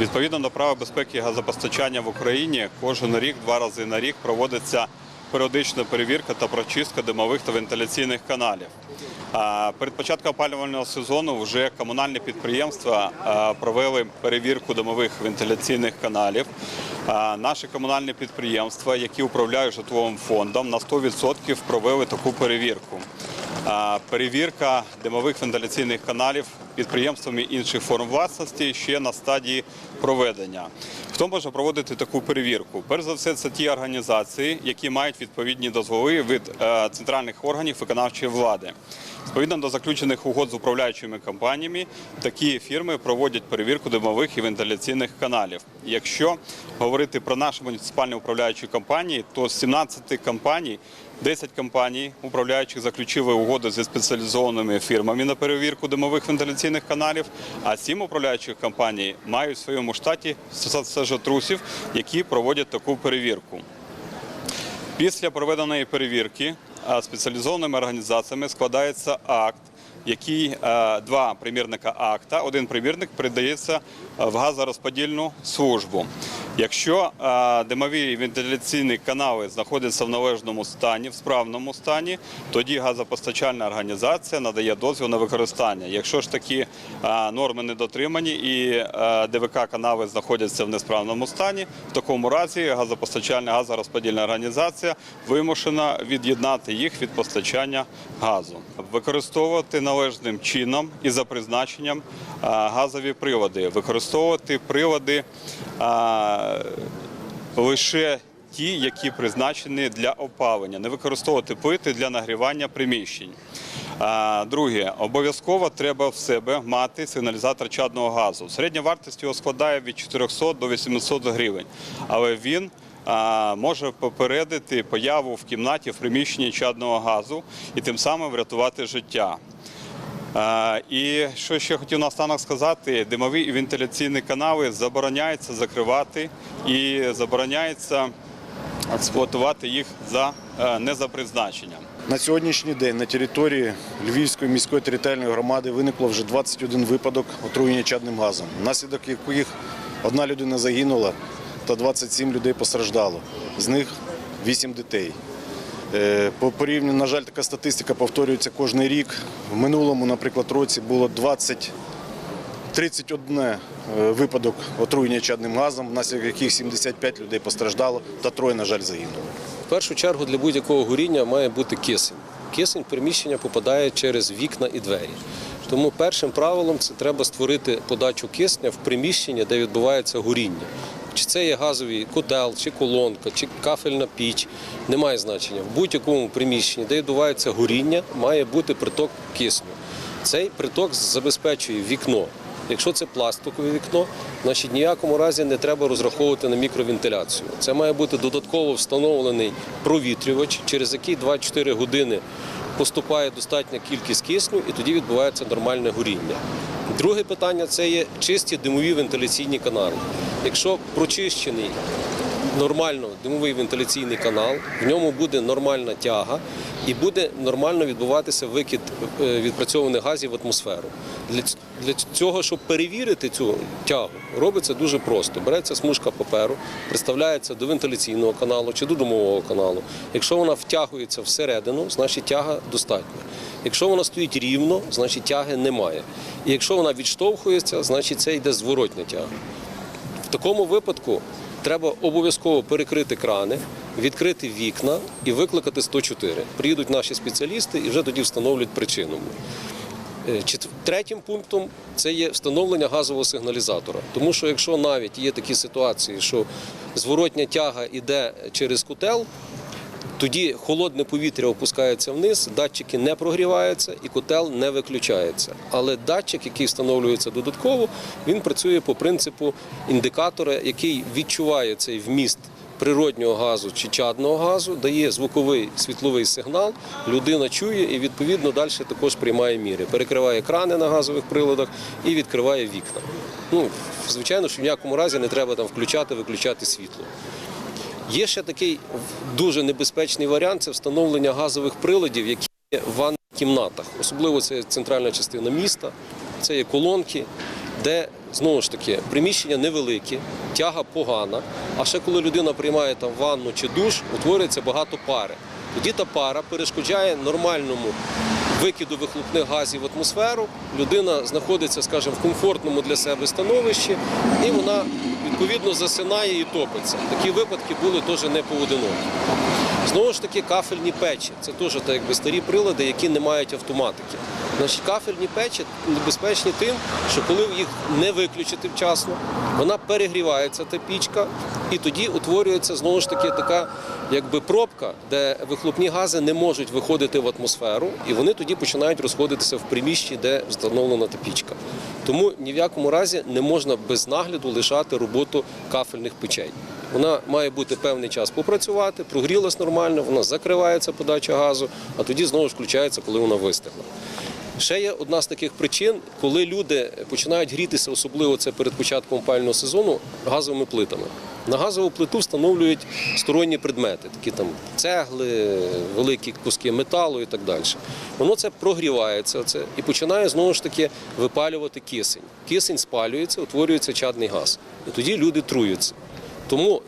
Відповідно до правил безпеки газопостачання в Україні, кожен рік, два рази на рік проводиться періодична перевірка та прочистка димових та вентиляційних каналів. Перед початком опалювального сезону вже комунальні підприємства провели перевірку димових вентиляційних каналів. Наші комунальні підприємства, які управляють житловим фондом, на 100% провели таку перевірку. Перевірка димових вентиляційних каналів підприємствами інших форм власності ще на стадії проведення. Хто може проводити таку перевірку? Перш за все, це ті організації, які мають відповідні дозволи від е, центральних органів виконавчої влади. Відповідно до заключених угод з управляючими компаніями, такі фірми проводять перевірку димових і вентиляційних каналів. Якщо говорити про наші муніципальні управляючі компанії, то з 17 компаній 10 компаній управляючих заключили угоди зі спеціалізованими фірмами на перевірку димових вентиляційних каналів, а 7 управляючих компаній мають в своєму штаті сажотрусів, які проводять таку перевірку. Після проведеної перевірки спеціалізованими організаціями складається акт, який два примірника акта, один примірник передається в газорозподільну службу. Якщо димові вентиляційні канали знаходяться в належному стані, в справному стані, тоді газопостачальна організація надає дозвіл на використання. Якщо ж такі норми не дотримані і ДВК канали знаходяться в несправному стані, в такому разі газопостачальна газорозподільна організація вимушена від'єднати їх від постачання газу, використовувати належним чином і за призначенням газові прилади, використовувати прилади. Лише ті, які призначені для опалення, не використовувати плити для нагрівання приміщень. Друге, обов'язково треба в себе мати сигналізатор чадного газу. Середня вартість його складає від 400 до 800 гривень, але він може попередити появу в кімнаті в приміщенні чадного газу і тим самим врятувати життя. І що ще хотів наостанок сказати, димові і вентиляційні канали забороняється закривати і забороняється експлуатувати їх за е, не за призначенням. На сьогоднішній день на території Львівської міської територіальної громади виникло вже 21 випадок отруєння чадним газом, внаслідок яких одна людина загинула та 27 людей постраждало. З них 8 дітей. Е, По порівню, на жаль, така статистика повторюється кожен рік. В минулому, наприклад, році було 20 31 е, випадок отруєння чадним газом, внаслідок яких 75 людей постраждало та троє, на жаль, загинули. В першу чергу для будь-якого горіння має бути кисень. Кисень в приміщення попадає через вікна і двері. Тому першим правилом це треба створити подачу кисня в приміщення, де відбувається горіння. Чи це є газовий котел, чи колонка, чи кафельна піч, немає значення. В будь-якому приміщенні, де відбувається горіння, має бути приток кисню. Цей приток забезпечує вікно. Якщо це пластикове вікно, значить ніякому разі не треба розраховувати на мікровентиляцію. Це має бути додатково встановлений провітрювач, через який 2-4 години поступає достатня кількість кисню, і тоді відбувається нормальне горіння. Друге питання це є чисті димові вентиляційні канали. Якщо прочищений нормально димовий вентиляційний канал, в ньому буде нормальна тяга і буде нормально відбуватися викид е, відпрацьованих газів в атмосферу. Для, цього, щоб перевірити цю тягу, робиться дуже просто. Береться смужка паперу, приставляється до вентиляційного каналу чи до димового каналу. Якщо вона втягується всередину, значить тяга достатня. Якщо вона стоїть рівно, значить тяги немає. І якщо вона відштовхується, значить це йде зворотня тяга. В такому випадку треба обов'язково перекрити крани, відкрити вікна і викликати 104. Приїдуть наші спеціалісти і вже тоді встановлюють причину. Е, Третім пунктом це є встановлення газового сигналізатора. Тому що якщо навіть є такі ситуації, що зворотня тяга йде через котел, тоді холодне повітря опускається вниз, датчики не прогріваються і котел не виключається. Але датчик, який встановлюється додатково, він працює по принципу індикатора, який відчуває цей вміст природнього газу чи чадного газу, дає звуковий світловий сигнал, людина чує і відповідно далі також приймає міри. Перекриває крани на газових приладах і відкриває вікна. Ну, звичайно, що в ніякому разі не треба там включати, виключати світло. Є ще такий дуже небезпечний варіант це встановлення газових приладів, які є в ванних кімнатах. Особливо це центральна частина міста, це є колонки, де знову ж таки приміщення невеликі, тяга погана. А ще коли людина приймає там ванну чи душ, утворюється багато пари. Тоді та пара перешкоджає нормальному викиду вихлопних газів в атмосферу. Людина знаходиться, скажімо, в комфортному для себе становищі, і вона відповідно засинає і топиться. Такі випадки були теж не поодинокі. Знову ж таки, кафельні печі це теж старі прилади, які не мають автоматики. Значить, кафельні печі небезпечні тим, що коли їх не виключити вчасно, вона перегрівається та пічка, і тоді утворюється знову ж таки така якби пробка, де вихлопні гази не можуть виходити в атмосферу, і вони тоді починають розходитися в приміщенні, де встановлена та пічка. Тому ні в якому разі не можна без нагляду лишати роботу кафельних печей. Вона має бути певний час попрацювати, прогрілась нормально, вона закривається подача газу, а тоді знову включається, коли вона вистигла. Ще є одна з таких причин, коли люди починають грітися, особливо це перед початком опалювального сезону, газовими плитами. На газову плиту встановлюють сторонні предмети, такі там цегли, великі куски металу і так далі. Воно це прогрівається це, і починає знову ж таки випалювати кисень. Кисень спалюється, утворюється чадний газ. І тоді люди труються. Тому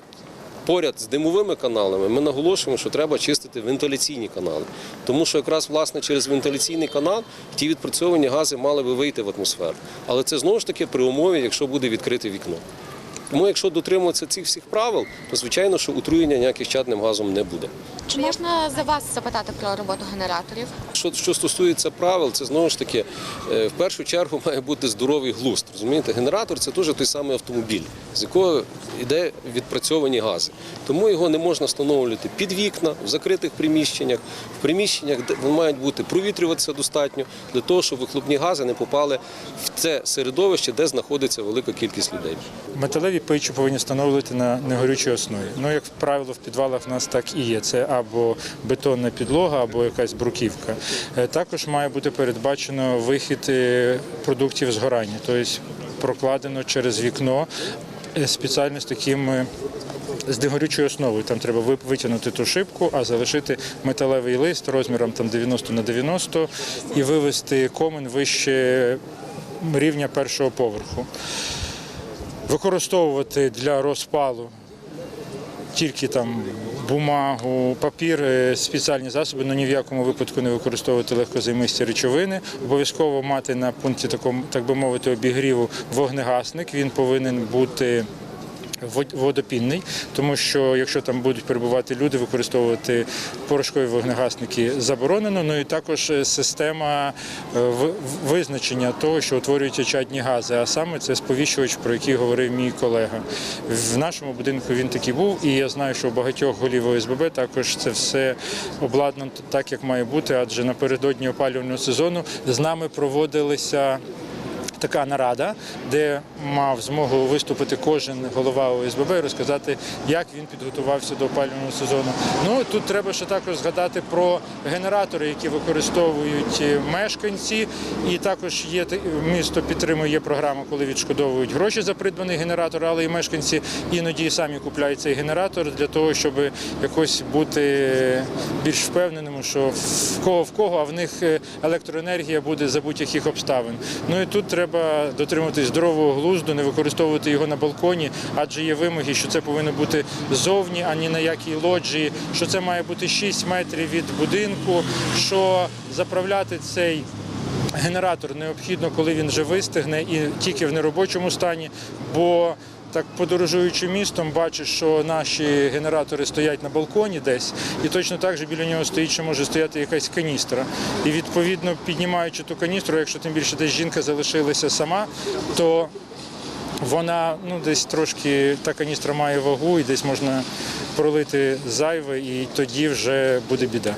поряд з димовими каналами ми наголошуємо, що треба чистити вентиляційні канали. Тому що якраз власне через вентиляційний канал ті відпрацьовані гази мали би вийти в атмосферу. Але це знову ж таки при умові, якщо буде відкрите вікно. Тому якщо дотримуватися цих всіх правил, то звичайно, що отруєння ніяких чадним газом не буде. Чи можна за вас запитати про роботу генераторів? Що, що стосується правил, це знову ж таки е, в першу чергу має бути здоровий глузд. Розумієте, генератор це теж той самий автомобіль, з якого йде відпрацьовані гази. Тому його не можна встановлювати під вікна, в закритих приміщеннях, в приміщеннях, де мають бути провітрюватися достатньо для того, щоб вихлопні гази не попали в це середовище, де знаходиться велика кількість людей. Металеві печі повинні встановлювати на негорючій основі. Ну, як правило, в підвалах в нас так і є. Це або бетонна підлога, або якась бруківка. Е, Також має бути передбачено вихід е, продуктів згорання, тобто прокладено через вікно е, спеціально з таким. е, З негорючою основою там треба ви- витягнути ту шибку, а залишити металевий лист розміром там 90 на 90 і вивести комен вище рівня першого поверху використовувати для розпалу тільки там бумагу, папір, е, спеціальні засоби, але ні в якому випадку не використовувати легкозаймисті речовини. Обов'язково мати на пункті такому, так би мовити, обігріву вогнегасник. Він повинен бути водопінний, тому що якщо там будуть перебувати люди, використовувати порошкові вогнегасники заборонено. Ну і також е, система е, визначення того, що утворюються чадні гази, а саме це сповіщувач, про який говорив мій колега. В нашому будинку він такий був, і я знаю, що у багатьох голів ОСББ також це все обладнано так, як має бути, адже напередодні опалювального сезону з нами проводилися така нарада, де мав змогу виступити кожен голова ОСББ і розказати, як він підготувався до опалювального сезону. Ну тут треба ще також згадати про генератори, які використовують мешканці, і також є місто підтримує є програма, коли відшкодовують гроші за придбаний генератор, але і мешканці іноді самі купляють цей генератор для того, щоб якось бути більш впевненими, що в кого в кого, а в них е, електроенергія буде за будь-яких обставин. Ну і тут треба дотримуватись здорового глузду, не використовувати його на балконі, адже є вимоги, що це повинно бути зовні, а ні на якій лоджії, що це має бути 6 метрів від будинку, що заправляти цей. Генератор необхідно, коли він вже вистигне і тільки в неробочому стані, бо так подорожуючи містом, бачиш, що наші генератори стоять на балконі десь, і точно так же біля нього стоїть, що може стояти якась каністра. І відповідно, піднімаючи ту каністру, якщо тим більше десь жінка залишилася сама, то вона ну десь трошки та каністра має вагу, і десь можна пролити зайве, і тоді вже буде біда.